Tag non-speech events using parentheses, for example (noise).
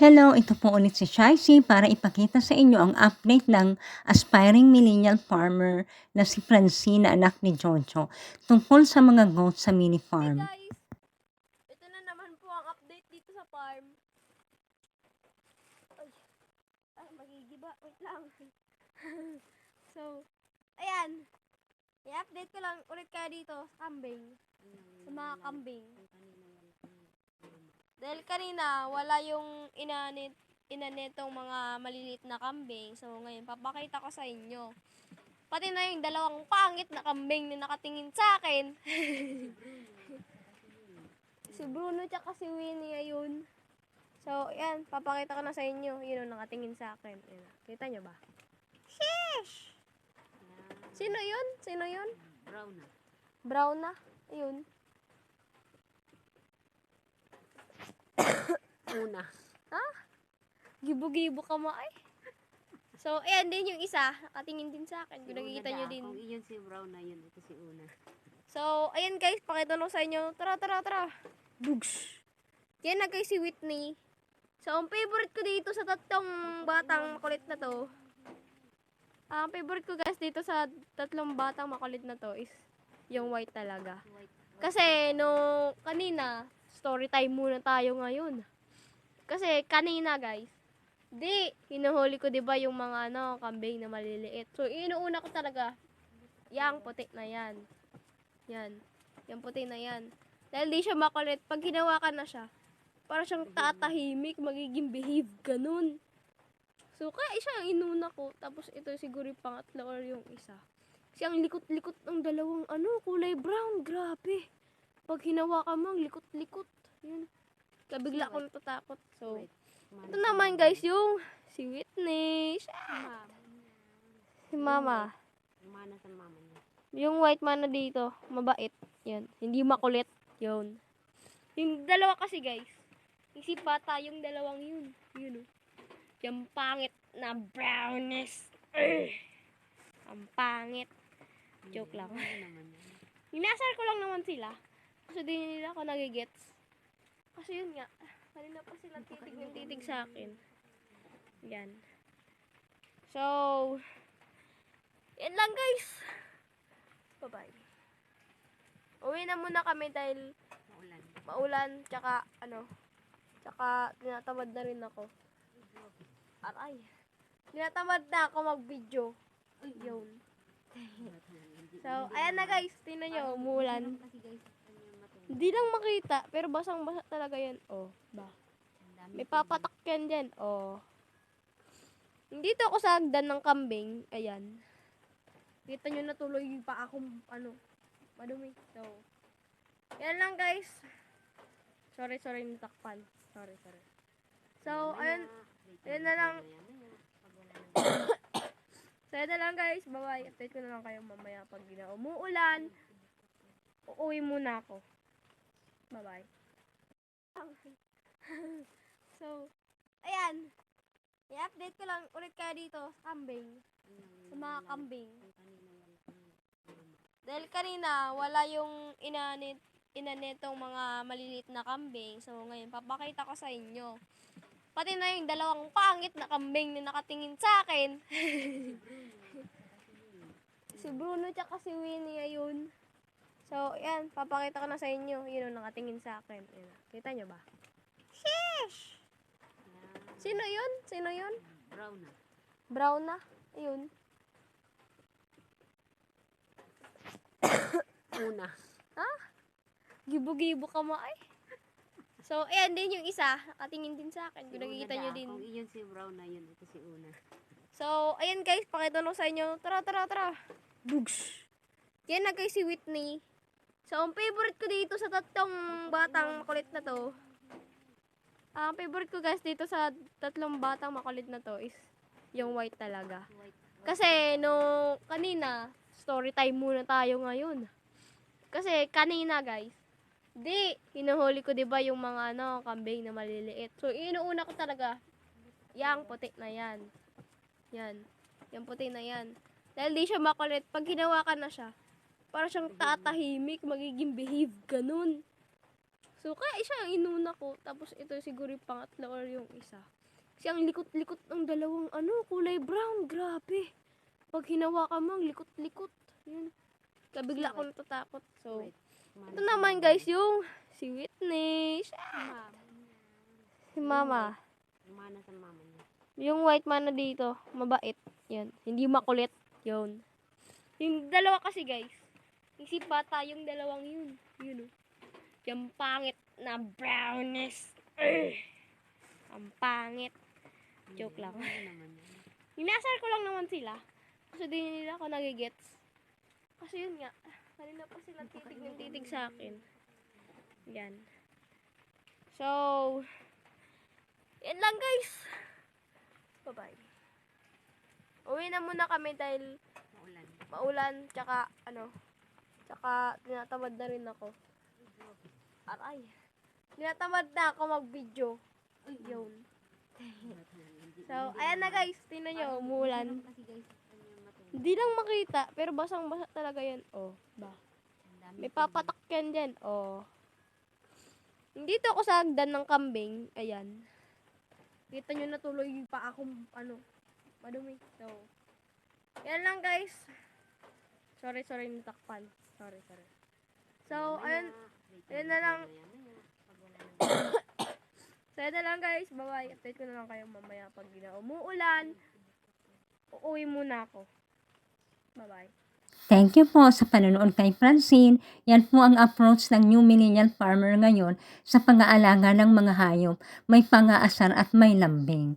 Hello, ito po ulit si Shicey para ipakita sa inyo ang update ng aspiring millennial farmer na si Francine na anak ni Jojo tungkol sa mga goats sa mini Hey farm. guys! Ito na naman po ang update dito sa farm. Ay, ay magigiba. Wait lang. (laughs) so, ayan. I-update ko lang ulit kayo dito sa kambing. Sa mga kambing. Dahil kanina, wala yung inanit, inanitong mga maliliit na kambing. So, ngayon, papakita ko sa inyo. Pati na yung dalawang pangit na kambing na nakatingin sa akin. (laughs) si Bruno tsaka si Winnie ayun. So, yan, papakita ko na sa inyo. Yun ang nakatingin sa akin. Ayan, kita nyo ba? Sheesh! Sino yun? Sino yun? Brown na. Brown na? Ayun. Una. Gibo-gibo ka mo ay. So, ayan din yung isa. Nakatingin din sa akin. Kung nakikita nyo din. Kung iyon si Brown na yun, ito si Una. So, ayan guys, pakita ko sa inyo. Tara, tara, tara. Bugs. Yan na guys si Whitney. So, ang favorite ko dito sa tatlong batang makulit na to. Ang favorite ko guys dito sa tatlong batang makulit na to is yung white talaga. Kasi no kanina, story time muna tayo ngayon. Kasi kanina guys, di, hinuhuli ko 'di ba yung mga ano, kambing na maliliit. So inuuna ko talaga yang puti na yan. Yan. Yung puti na yan. Dahil di siya makulit, pag hinawakan na siya, para siyang tatahimik, magiging behave, ganun. So, kaya siya ang inuna ko. Tapos ito siguro yung pangatlo or yung isa. Kasi ang likot-likot ng dalawang ano, kulay brown. Grabe. Pag hinawakan mo, likot-likot. Yun. Kaya bigla ako natatakot. So, ito naman guys, yung si Whitney. Siya. Si Mama. Umana sa mama niya. Yung white man na dito, mabait. Yan. Hindi makulit. Yun. Yung dalawa kasi guys, yung si Pata, yung dalawang yun. Yun oh. Yung pangit na brownness. Ugh. Ang pangit. Joke lang. (laughs) Inasar ko lang naman sila. Kasi di nila ako nagigets. Kasi yun nga, kanina pa sila titig ng titig sa akin. Yan. So, yan lang guys. Bye-bye. Uwi na muna kami dahil Maulan. maulan, tsaka ano, tsaka tinatamad na rin ako. Aray. Tinatamad na ako mag-video. Yun. (laughs) So, ayan na guys. Tingnan nyo, umulan. Kasi guys. Hindi lang makita, pero basang-basa talaga yan. Oh, ba? May papatak yan dyan. Oh. Dito ako sa hagdan ng kambing. Ayan. Kita nyo na tuloy pa akong, ano, madumi. So, yan lang guys. Sorry, sorry, natakpan. Sorry, sorry. So, ayun. ayun na lang. (coughs) So, yun na lang guys. Bye-bye. Update ko na lang kayo mamaya pag gina umuulan. Uuwi muna ako. Bye-bye. (laughs) so, ayan. I-update ko lang ulit kayo dito sa kambing. Sa mga kambing. Dahil kanina, wala yung inanit, inanitong mga maliliit na kambing. So, ngayon, papakita ko sa inyo. Pati na yung dalawang pangit na kambing na nakatingin sa akin. (laughs) si Bruno tsaka si Winnie ayun. So, yan, papakita ko na sa inyo. Yun ang nakatingin sa akin. Ayan. Kita nyo ba? Sheesh! Sino yun? Sino yun? Brown na. Brown na? Ayun. (coughs) Una. Gibo-gibo ka mo ay. So, ayan din yung isa. Nakatingin din sa akin. Kung nakikita nyo din. Kung iyon si Brown na yun, ito si Una. So, ayan guys, pakita ko sa inyo. Tara, tara, tara. Bugs. Yan na guys si Whitney. So, ang favorite ko dito sa tatlong batang makulit na to. Ang favorite ko guys dito sa tatlong batang makulit na to is yung white talaga. Kasi no kanina, story time muna tayo ngayon. Kasi kanina guys, di, hinuhuli ko 'di ba yung mga ano, kambing na maliliit. So inuuna ko talaga yang puti na yan. Yan. Yung puti na yan. Dahil di siya makulit, pag hinawakan na siya, para siyang tatahimik, magiging behave, ganun. So, kaya siya ang inuna ko. Tapos, ito siguro yung pangatlo or yung isa. Kasi ang likot-likot ng dalawang, ano, kulay brown. Grabe. Pag hinawakan mo, ang likot-likot. Yun. Kabigla ko natatakot. So, ito naman guys, yung si Whitney. Mama. Si Mama. Kumana sa mama niya. Yung white man na dito, mabait. Yan. Hindi makulit. Yun. Yung dalawa kasi guys, isip bata yung dalawang yun. Yun oh. Yung pangit na brownness. Ugh. Ang pangit. Joke lang. (laughs) Inasar ko lang naman sila. Kasi di nila ako nagigets. Kasi yun nga, kanina pa sila titig ng titig sa akin. Yan. So, yan lang guys. Bye-bye. Uwi na muna kami dahil Maulan. maulan, tsaka ano, tsaka tinatamad na rin ako. Aray. Tinatamad na ako mag-video. Yun. So, ayan na guys. Tingnan nyo, matulog. Hindi lang makita, pero basang-basa talaga yan. Oh, ba? May papatak yan dyan. Oh. Dito ako sa hagdan ng kambing. Ayan. Kita nyo na tuloy pa akong, ano, madumi. So, yan lang guys. Sorry, sorry, natakpan. Sorry, sorry. So, ayun. ayun na lang. (coughs) So, yan na lang guys. Bye-bye. Update ko na lang kayo mamaya pag umuulan. Uuwi muna ako. Bye-bye. Thank you po sa panonood kay Francine. Yan po ang approach ng new millennial farmer ngayon sa pang-aalaga ng mga hayop. May pang-aasar at may lambing.